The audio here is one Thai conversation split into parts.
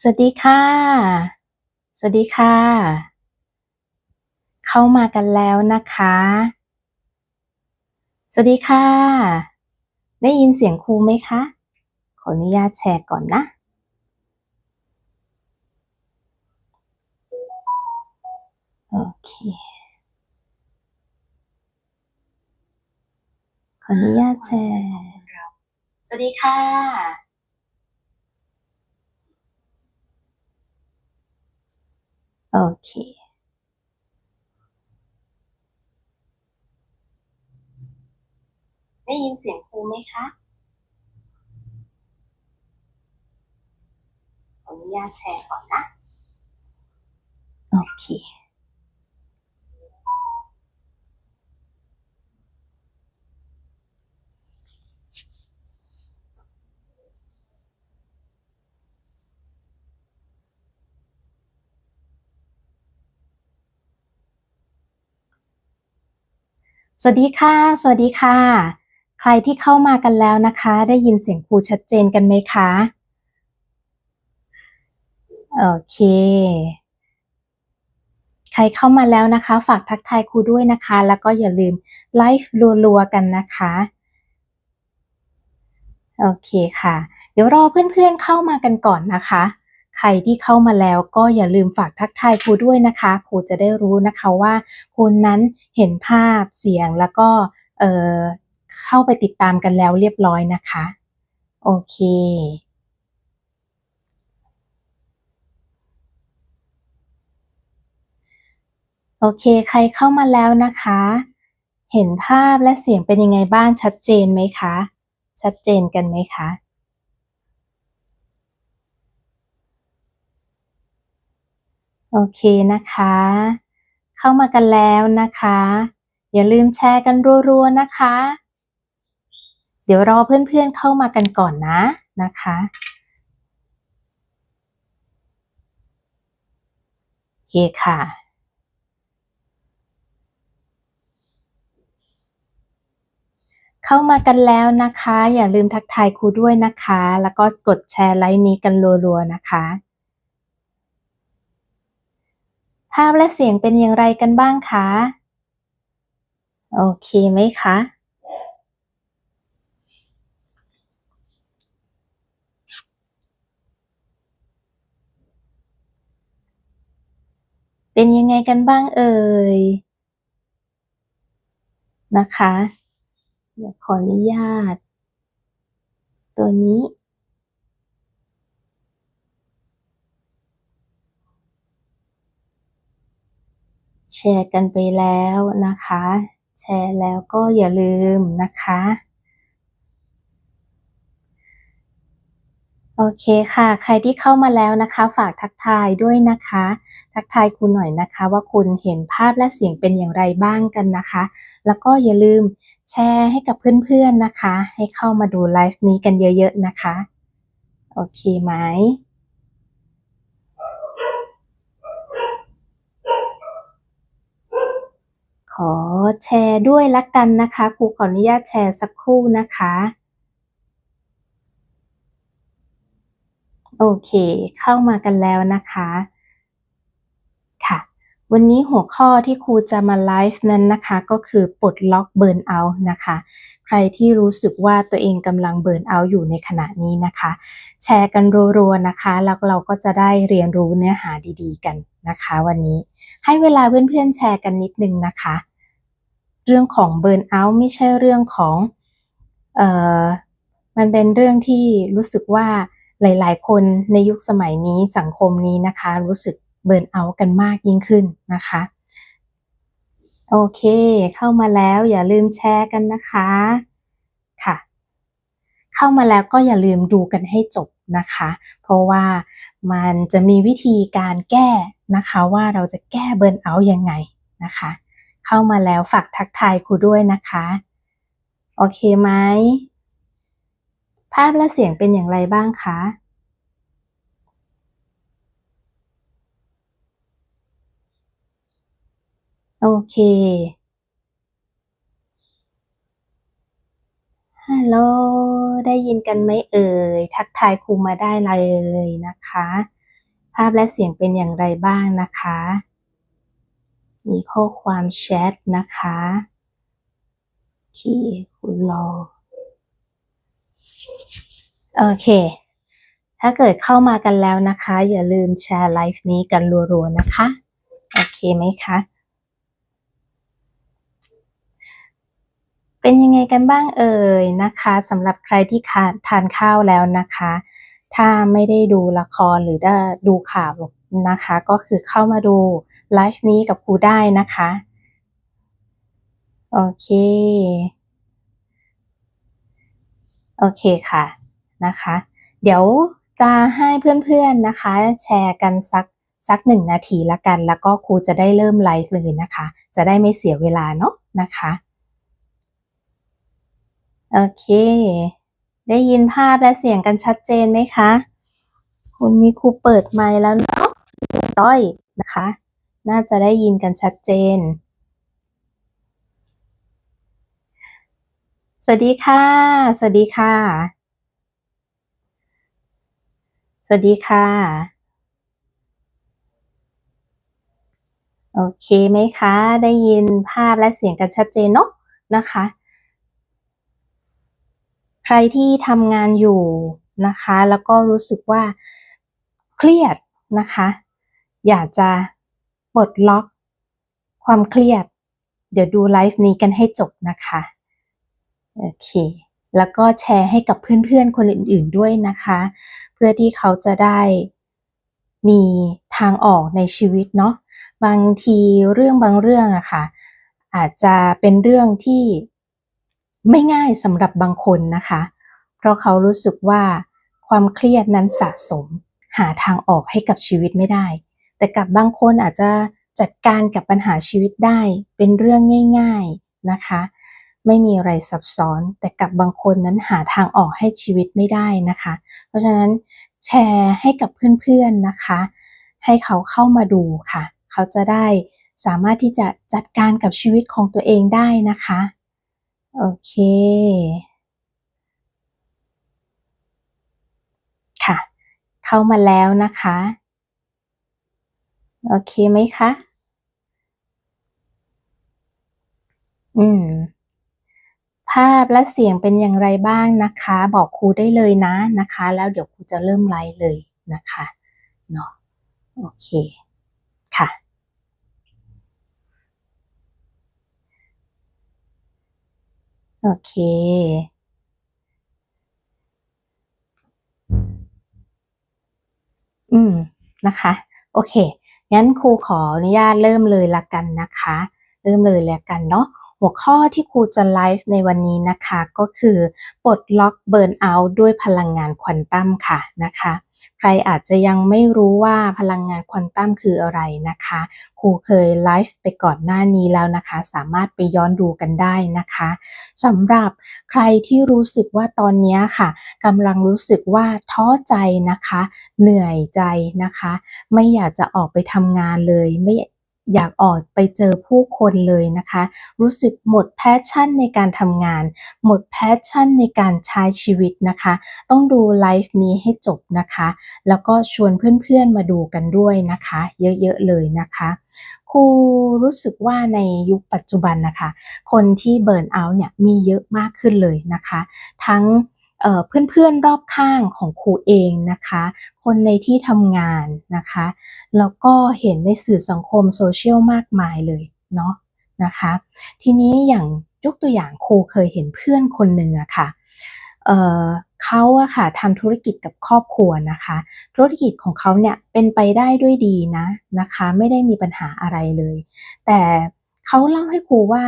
สวัสดีค่ะ สวัสดีค่ะ เข้ามากันแล้วนะคะ สวัสดีค่ะ ได้ยินเสียงครูไหมคะ ขออนุญาตแชร์ก่อนนะ โอเค ขออนุญาตแชร์ สวัสดีค่ะ โอเค ได้ยินเสียงครูไหมคะขออนุญาตแชร์ก่อนนะ โอเค สวัสดีค่ะ สวัสดีค่ะ ใครที่เข้ามากันแล้วนะคะ ได้ยินเสียงครูชัดเจนกันไหมคะ โอเค ใครเข้ามาแล้วนะคะ ฝากทักทายครูด้วยนะคะ แล้วก็อย่าลืมไลฟ์รัวๆกันนะคะ โอเคค่ะ เดี๋ยวรอเพื่อนๆเข้ามากันก่อนนะคะ ใครที่เข้ามาแล้วก็อย่าลืมฝากทักทายครูด้วยนะคะ ครูจะได้รู้นะคะว่าคุณนั้นเห็นภาพเสียงแล้วก็เออเข้าไปติดตามกันแล้วเรียบร้อยนะคะ โอเคโอเค ใครเข้ามาแล้วนะคะ เห็นภาพและเสียงเป็นยังไงบ้างชัดเจนไหมคะ ชัดเจนกันไหมคะ โอเคนะคะ เข้ามากันแล้วนะคะ อย่าลืมแชร์กันรัวๆนะคะ เดี๋ยวรอเพื่อนๆเข้ามากันก่อนนะนะคะ โอเคค่ะเข้ามากันแล้วนะคะ อย่าลืมทักทายครูด้วยนะคะ แล้วก็กดแชร์ไลฟ์นี้กันรัวๆนะคะ ภาพและเสียงเป็นอย่างไรกันบ้างคะ โอเคไหมคะ เป็นยังไงกันบ้างเอ่ย นะคะ เดี๋ยวขออนุญาต ตัวนี้ แชร์กันไปแล้วนะคะ แชร์แล้วก็อย่าลืมนะคะ โอเคค่ะ ใครที่เข้ามาแล้วนะคะ ฝากทักทายด้วยนะคะ ทักทายคุณหน่อยนะคะ ว่าคุณเห็นภาพและเสียงเป็นอย่างไรบ้างกันนะคะ แล้วก็อย่าลืมแชร์ให้กับเพื่อนๆนะคะ ให้เข้ามาดูไลฟ์นี้กันเยอะๆนะคะ โอเคไหม ขอแชร์ด้วยละกันนะคะครูขออนุญาตแชร์สักครู่นะคะ โอเค เข้ามากันแล้วนะคะค่ะวันนี้หัวข้อที่ครูจะมาไลฟ์นั้นนะคะ ก็คือปลดล็อกเบิร์นเอาท์นะคะ ใครที่รู้สึกว่าตัวเองกำลังเบิร์นเอาท์อยู่ในขณะนี้นะคะ แชร์กันรัวๆนะคะ แล้วเราก็จะได้เรียนรู้เนื้อหาดีๆกันนะคะ วันนี้ให้เวลาเพื่อนๆแชร์กันนิดนึงนะคะ เรื่องของเบิร์นเอาท์ไม่ใช่เรื่องของเอ่อมันเป็นเรื่องที่รู้สึกว่าหลาย ๆ คนในยุคสมัยนี้สังคมนี้นะคะ รู้สึกเบิร์นเอาท์กันมากยิ่งขึ้นนะคะ โอเค เข้ามาแล้วอย่าลืมแชร์กันนะคะค่ะ เข้ามาแล้วก็อย่าลืมดูกันให้จบนะคะ เพราะว่ามันจะมีวิธีการแก้นะคะว่าเราจะแก้เบิร์นเอาท์ยังไงนะคะ เข้ามาแล้วฝากทักทายครูด้วยนะคะ โอเคไหม ภาพและเสียงเป็นอย่างไรบ้างคะโอเค ฮัลโหล ได้ยินกันไหมเอ่ย ทักทายครูมาได้เลยนะคะ ภาพและเสียงเป็นอย่างไรบ้างนะคะ มีข้อความแชทนะคะโอเคคุณรอ โอเค ถ้าเกิดเข้ามากันแล้วนะคะ อย่าลืมแชร์ไลฟ์นี้กันรัวๆนะคะ โอเคไหมคะเป็นยังไงกันบ้างเอ่ยนะคะสำหรับใครที่ทานข้าวแล้วนะคะ ถ้าไม่ได้ดูละครหรือได้ดูข่าว นะคะ ก็คือเข้ามาดูไลฟ์นี้กับครูได้นะคะ โอเค โอเคค่ะนะคะ เดี๋ยวจะให้เพื่อนๆนะคะ แชร์กันสักสักหนึ่งนาทีละกัน แล้วก็ครูจะได้เริ่มไลฟ์เลยนะคะ จะได้ไม่เสียเวลาเนาะนะคะ โอเค ได้ยินภาพและเสียงกันชัดเจนไหมคะ คุณมีครูเปิดไมค์แล้วเนาะ ร้อยนะคะ น่าจะได้ยินกันชัดเจน สวัสดีค่ะ สวัสดีค่ะ สวัสดีค่ะ โอเคไหมคะ ได้ยินภาพและเสียงกันชัดเจนเนาะนะคะ ใครที่ทำงานอยู่นะคะ แล้วก็รู้สึกว่าเครียดนะคะ อยากจะปลดล็อก ความเครียด เดี๋ยวดูไลฟ์นี้กันให้จบนะคะ โอเค แล้วก็แชร์ให้กับเพื่อนๆคนอื่นๆด้วยนะคะ เพื่อที่เขาจะได้มีทางออกในชีวิตเนาะ บางทีเรื่องบางเรื่องอะค่ะ อาจจะเป็นเรื่องที่ไม่ง่ายสำหรับบางคนนะคะ เพราะเขารู้สึกว่าความเครียดนั้นสะสม หาทางออกให้กับชีวิตไม่ได้ แต่กับบางคนอาจจะจัดการกับปัญหาชีวิตได้เป็นเรื่องง่าย ๆนะคะ ไม่มีอะไรซับซ้อน แต่กับบางคนนั้นหาทางออกให้ชีวิตไม่ได้นะคะ เพราะฉะนั้นแชร์ให้กับเพื่อนๆนะคะ ให้เขาเข้ามาดูค่ะ เขาจะได้สามารถที่จะจัดการกับชีวิตของตัวเองได้นะคะโอเคค่ะ เข้ามาแล้วนะคะ โอเคไหมคะ อืม ภาพและเสียงเป็นอย่างไรบ้างนะคะ บอกครูได้เลยนะนะคะ แล้วเดี๋ยวครูจะเริ่มไลฟ์เลยนะคะเนาะโอเค ค่ะ โอเคอืม นะคะ โอเค งั้นครูขออนุญาตเริ่มเลยละกันนะคะ เริ่มเลยละกันเนาะหัวข้อที่ครูจะไลฟ์ในวันนี้นะคะ ก็คือปลดล็อกเบิร์นเอาท์ด้วยพลังงานควอนตัมค่ะนะคะ ใครอาจจะยังไม่รู้ว่าพลังงานควอนตัมคืออะไรนะคะ ครูเคยไลฟ์ไปก่อนหน้านี้แล้วนะคะ สามารถไปย้อนดูกันได้นะคะสำหรับใครที่รู้สึกว่าตอนนี้ค่ะกำลังรู้สึกว่าท้อใจนะคะ เหนื่อยใจนะคะ ไม่อยากจะออกไปทำงานเลยไม่ อยากออกไปเจอผู้คนเลยนะคะ รู้สึกหมดแพชชั่นในการทำงาน หมดแพชชั่นในการใช้ชีวิตนะคะ ต้องดูไลฟ์นี้ให้จบนะคะ แล้วก็ชวนเพื่อนๆมาดูกันด้วยนะคะ เยอะๆเลยนะคะครูรู้สึกว่าในยุคปัจจุบันนะคะ คนที่เบิร์นเอาท์เนี่ยมีเยอะมากขึ้นเลยนะคะ ทั้ง เพื่อนๆรอบข้างของครูเองนะคะ คนในที่ทำงานนะคะ แล้วก็เห็นในสื่อสังคมโซเชียลมากมายเลยเนาะนะคะ ทีนี้อย่างยกตัวอย่างครูเคยเห็นเพื่อนคนหนึ่งอะค่ะเเขาอะค่ะทำธุรกิจกับครอบครัวนะคะ ธุรกิจของเขาเนี่ยเป็นไปได้ด้วยดีนะนะคะ ไม่ได้มีปัญหาอะไรเลย แต่เขาเล่าให้ครูว่า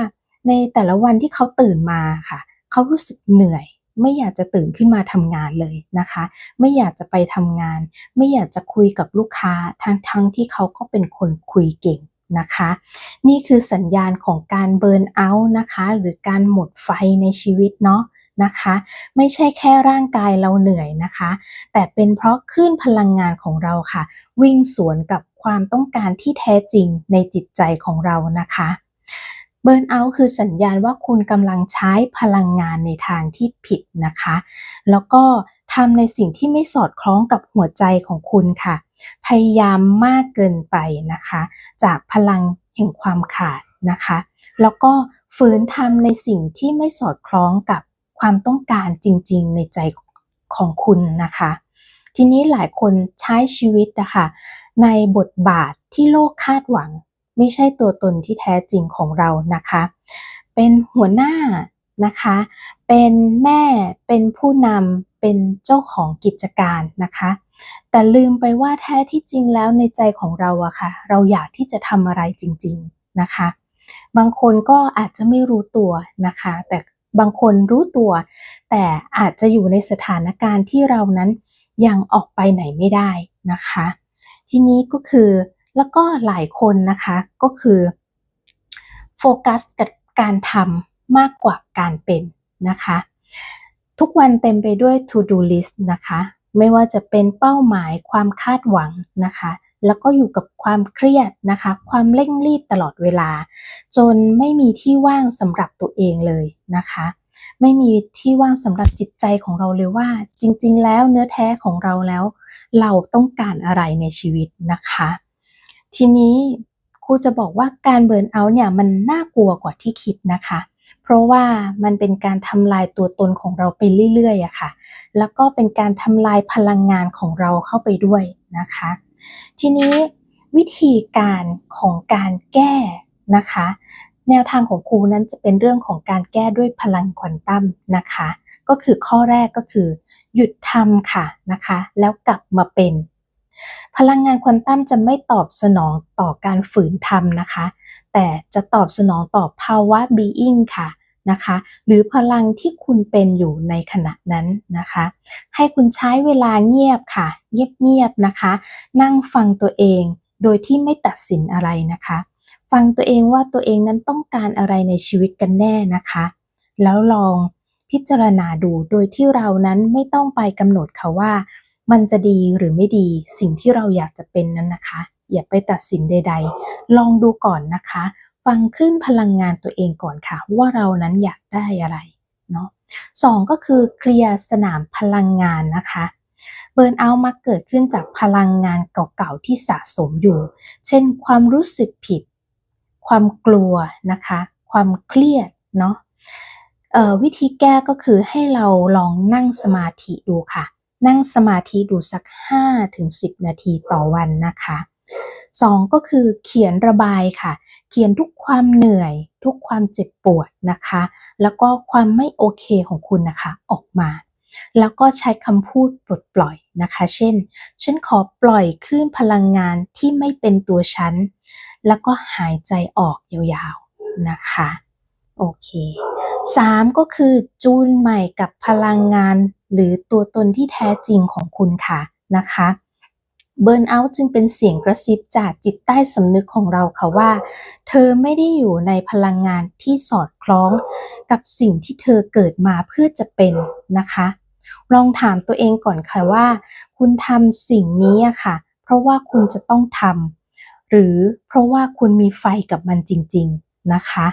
ในแต่ละวันที่เขาตื่นมาค่ะ เขารู้สึกเหนื่อย ไม่อยากจะตื่นขึ้นมาทำงานเลยนะคะ ไม่อยากจะไปทำงาน ไม่อยากจะคุยกับลูกค้าทั้งทั้งที่เขาก็เป็นคนคุยเก่งนะคะ นี่คือสัญญาณของการเบิร์นเอาท์นะคะ หรือการหมดไฟในชีวิตเนาะนะคะไม่ใช่แค่ร่างกายเราเหนื่อยนะคะ แต่เป็นเพราะคลื่นพลังงานของเราค่ะ วิ่งสวนกับความต้องการที่แท้จริงในจิตใจของเรานะคะ เบิร์นเอาท์คือสัญญาณว่าคุณกำลังใช้พลังงานในทางที่ผิดนะคะ แล้วก็ทำในสิ่งที่ไม่สอดคล้องกับหัวใจของคุณค่ะ พยายามมากเกินไปนะคะ จากพลังแห่งความขาดนะคะ แล้วก็ฝืนทำในสิ่งที่ไม่สอดคล้องกับความต้องการจริง ๆ ในใจของคุณนะคะ ทีนี้หลายคนใช้ชีวิตนะคะในบทบาทที่โลกคาดหวัง ไม่ใช่ตัวตนที่แท้จริงของเรานะคะ เป็นหัวหน้านะคะ เป็นแม่เป็นผู้นำเป็นเจ้าของกิจการนะคะ แต่ลืมไปว่าแท้ที่จริงแล้วในใจของเราอะค่ะ เราอยากที่จะทำอะไรจริง ๆนะคะ บางคนก็อาจจะไม่รู้ตัวนะคะ แต่บางคนรู้ตัว แต่อาจจะอยู่ในสถานการณ์ที่เรานั้นยังออกไปไหนไม่ได้นะคะ ทีนี้ก็คือ แล้วก็หลายคนนะคะก็คือโฟกัสกับการทำมากกว่าการเป็นนะคะ ทุกวันเต็มไปด้วย to do list นะคะ ไม่ว่าจะเป็นเป้าหมายความคาดหวังนะคะ แล้วก็อยู่กับความเครียดนะคะ ความเร่งรีบตลอดเวลา จนไม่มีที่ว่างสำหรับตัวเองเลยนะคะ ไม่มีที่ว่างสำหรับจิตใจของเราเลยว่า จริง ๆ แล้วเนื้อแท้ของเราแล้ว เราต้องการอะไรในชีวิตนะคะ ทีนี้ครูจะบอกว่าการเบิร์นเอาท์เนี่ยมันน่ากลัวกว่าที่คิดนะคะ เพราะว่ามันเป็นการทำลายตัวตนของเราไปเรื่อยๆอะค่ะ แล้วก็เป็นการทำลายพลังงานของเราเข้าไปด้วยนะคะ ทีนี้วิธีการของการแก้นะคะ แนวทางของครูนั้นจะเป็นเรื่องของการแก้ด้วยพลังควอนตัมนะคะ ก็คือข้อแรกก็คือ หยุดทำค่ะนะคะ แล้วกลับมาเป็น พลังงานควอนตัมจะไม่ตอบสนองต่อการฝืนทำนะคะ แต่จะตอบสนองต่อภาวะ being ค่ะนะคะ หรือพลังที่คุณเป็นอยู่ในขณะนั้นนะคะ ให้คุณใช้เวลาเงียบค่ะ เงียบๆนะคะ นั่งฟังตัวเองโดยที่ไม่ตัดสินอะไรนะคะ ฟังตัวเองว่าตัวเองนั้นต้องการอะไรในชีวิตกันแน่นะคะ แล้วลองพิจารณาดูโดยที่เรานั้นไม่ต้องไปกำหนดค่ะว่า มันจะดีหรือไม่ดีสิ่งที่เราอยากจะเป็นนั้นนะคะ อย่าไปตัดสินใด ๆ ลองดูก่อนนะคะ ฟังขึ้นพลังงานตัวเองก่อนค่ะ ว่าเรานั้นอยากได้อะไรเนาะสองก็คือเคลียร์สนามพลังงานนะคะเบิร์นเอาท์มักเกิดขึ้นจากพลังงานเก่าๆที่สะสมอยู่ เช่น ความรู้สึกผิด ความกลัวนะคะ ความเครียดเนาะวิธีแก้ก็คือให้เราลองนั่งสมาธิดูค่ะ นั่งสมาธิดูสัก 5-10 นาทีต่อวันนะคะสองก็คือเขียนระบายค่ะ เขียนทุกความเหนื่อย ทุกความเจ็บปวดนะคะ แล้วก็ความไม่โอเคของคุณนะคะออกมา แล้วก็ใช้คำพูดปลดปล่อยนะคะ เช่น ฉันขอปล่อยคลื่นพลังงานที่ไม่เป็นตัวฉัน แล้วก็หายใจออกยาวๆนะคะ โอเค สามก็คือจูนใหม่กับพลังงาน หรือตัวตนที่แท้จริงของคุณค่ะนะคะเบิร์นเอาท์จึงเป็นเสียงกระซิบจากจิตใต้สำนึกของเราค่ะว่า เธอไม่ได้อยู่ในพลังงานที่สอดคล้องกับสิ่งที่เธอเกิดมาเพื่อจะเป็นนะคะ ลองถามตัวเองก่อนค่ะว่า คุณทำสิ่งนี้ค่ะ เพราะว่าคุณจะต้องทำหรือเพราะว่าคุณมีไฟกับมันจริง ๆนะคะ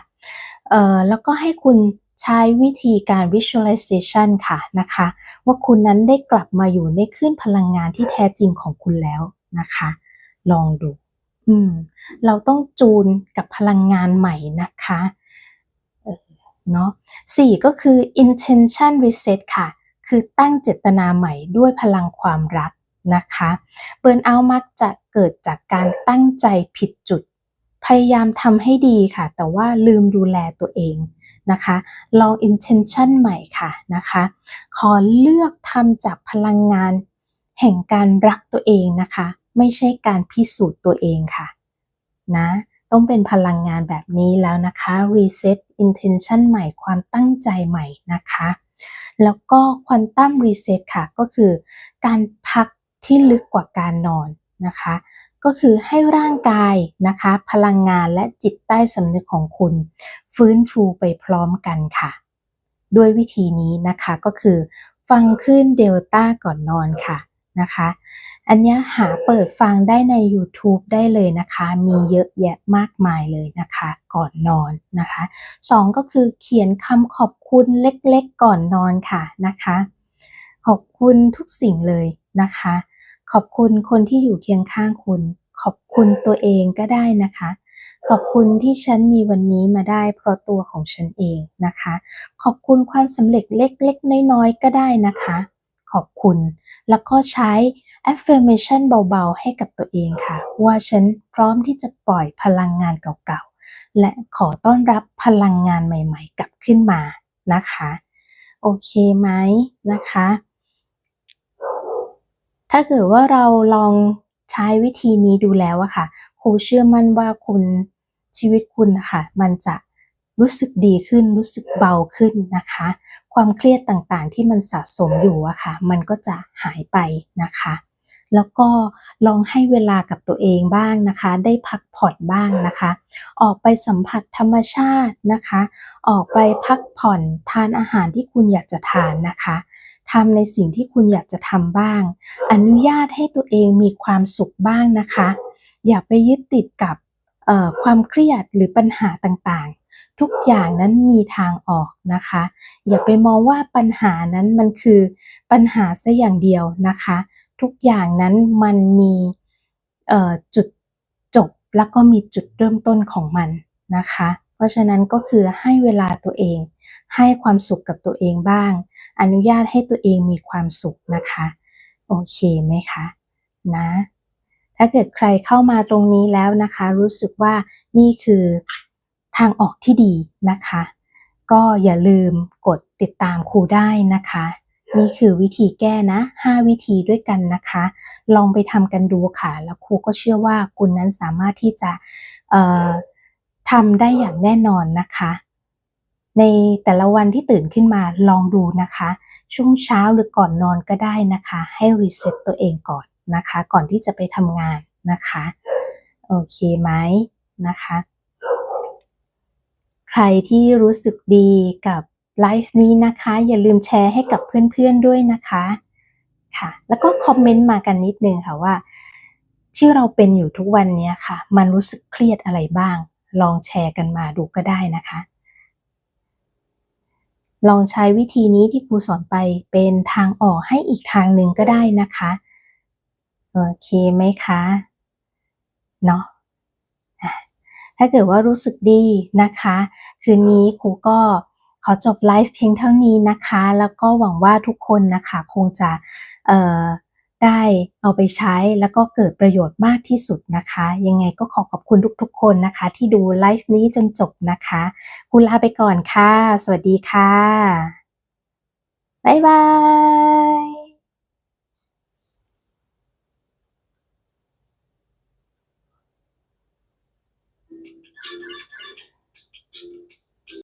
แล้วก็ให้คุณใช้วิธีการ visualization ค่ะนะคะ ว่าคุณนั้นได้กลับมาอยู่ในคลื่นพลังงานที่แท้จริงของคุณแล้วนะคะ ลองดู อืม เราต้องจูนกับพลังงานใหม่นะคะเนาะสี่ก็คือ intention reset ค่ะ คือตั้งเจตนาใหม่ด้วยพลังความรักนะคะเบิร์นเอามักจะเกิดจากการตั้งใจผิดจุด พยายามทำให้ดีค่ะ แต่ว่าลืมดูแลตัวเองนะคะ ลอง intention ใหม่ค่ะนะคะ ขอเลือกทำจากพลังงาน แห่งการรักตัวเองนะคะ ไม่ใช่การพิสูจน์ตัวเองค่ะนะต้องเป็นพลังงานแบบนี้แล้วนะคะ reset intention ใหม่ความตั้งใจใหม่นะคะ แล้วก็ quantum reset ค่ะ ก็คือการพักที่ลึกกว่าการนอนนะคะ ก็คือให้ร่างกายนะคะ พลังงานและจิตใต้สำนึกของคุณ ฟื้นฟูไปพร้อมกันค่ะ ด้วยวิธีนี้นะคะก็คือ ฟังขึ้นเดลต้าก่อนนอนค่ะนะคะ อันนี้หาเปิดฟังได้ใน YouTube ได้เลยนะคะ มีเยอะแยะมากมายเลยนะคะ ก่อนนอนนะคะสองก็คือเขียนคำขอบคุณเล็กๆก่อนนอนค่ะนะคะ ขอบคุณทุกสิ่งเลยนะคะ ขอบคุณคนที่อยู่เคียงข้างคุณ ขอบคุณตัวเองก็ได้นะคะ ขอบคุณที่ฉันมีวันนี้มาได้เพราะตัวของฉันเองนะคะ ขอบคุณความสำเร็จเล็กๆ น้อยๆ ก็ได้นะคะ ขอบคุณ แล้วก็ใช้ affirmation เบาๆ ให้กับตัวเองค่ะ ว่าฉันพร้อมที่จะปล่อยพลังงานเก่าๆ และขอต้อนรับพลังงานใหม่ๆ กลับขึ้นมานะคะ โอเคไหมนะคะ ถ้าเกิดว่าเราลองใช้วิธีนี้ดูแล้วอะค่ะครูเชื่อมั่นว่าคุณชีวิตคุณนะคะมันจะรู้สึกดีขึ้นรู้สึกเบาขึ้นนะคะ ความเครียดต่างๆที่มันสะสมอยู่อะค่ะ มันก็จะหายไปนะคะ แล้วก็ลองให้เวลากับตัวเองบ้างนะคะ ได้พักผ่อนบ้างนะคะ ออกไปสัมผัสธรรมชาตินะคะ ออกไปพักผ่อนทานอาหารที่คุณอยากจะทานนะคะ ทำในสิ่งที่คุณอยากจะทำบ้าง อนุญาตให้ตัวเองมีความสุขบ้างนะคะ อย่าไปยึดติดกับความเครียดหรือปัญหาต่างๆ ทุกอย่างนั้นมีทางออกนะคะ อย่าไปมองว่าปัญหานั้นมันคือปัญหาซะอย่างเดียวนะคะ ทุกอย่างนั้นมันมีจุดจบแล้วก็มีจุดเริ่มต้นของมันนะคะ เพราะฉะนั้นก็คือให้เวลาตัวเอง ให้ความสุขกับตัวเองบ้าง อนุญาตให้ตัวเองมีความสุขนะคะ โอเคไหมคะนะ ถ้าเกิดใครเข้ามาตรงนี้แล้วนะคะ รู้สึกว่านี่คือทางออกที่ดีนะคะ ก็อย่าลืมกดติดตามครูได้นะคะ นี่คือวิธีแก้นะ 5 วิธีด้วยกันนะคะ ลองไปทำกันดูค่ะ แล้วครูก็เชื่อว่าคุณนั้นสามารถที่จะทำได้อย่างแน่นอนนะคะ ในแต่ละวันที่ตื่นขึ้นมาลองดูนะคะ ช่วงเช้าหรือก่อนนอนก็ได้นะคะ ให้รีเซ็ตตัวเองก่อนนะคะ ก่อนที่จะไปทำงานนะคะ โอเคไหมนะคะ ใครที่รู้สึกดีกับไลฟ์นี้นะคะ อย่าลืมแชร์ให้กับเพื่อนๆด้วยนะคะค่ะ แล้วก็คอมเมนต์มากันนิดนึงค่ะว่า ที่เราเป็นอยู่ทุกวันนี้ค่ะ มันรู้สึกเครียดอะไรบ้าง ลองแชร์กันมาดูก็ได้นะคะ ลองใช้วิธีนี้ที่ครูสอนไปเป็นทางออกให้อีกทางหนึ่งก็ได้นะคะ โอเคไหมคะ เนาะถ้าเกิดว่ารู้สึกดีนะคะ คืนนี้ครูก็ขอจบไลฟ์เพียงเท่านี้นะคะ แล้วก็หวังว่าทุกคนนะคะ คงจะ ได้เอาไปใช้แล้วก็เกิดประโยชน์มากที่สุดนะคะ ยังไงก็ขอขอบคุณทุกๆคนนะคะ ที่ดูไลฟ์นี้จนจบนะคะคุณลาไปก่อนค่ะ สวัสดีค่ะ บ๊ายบาย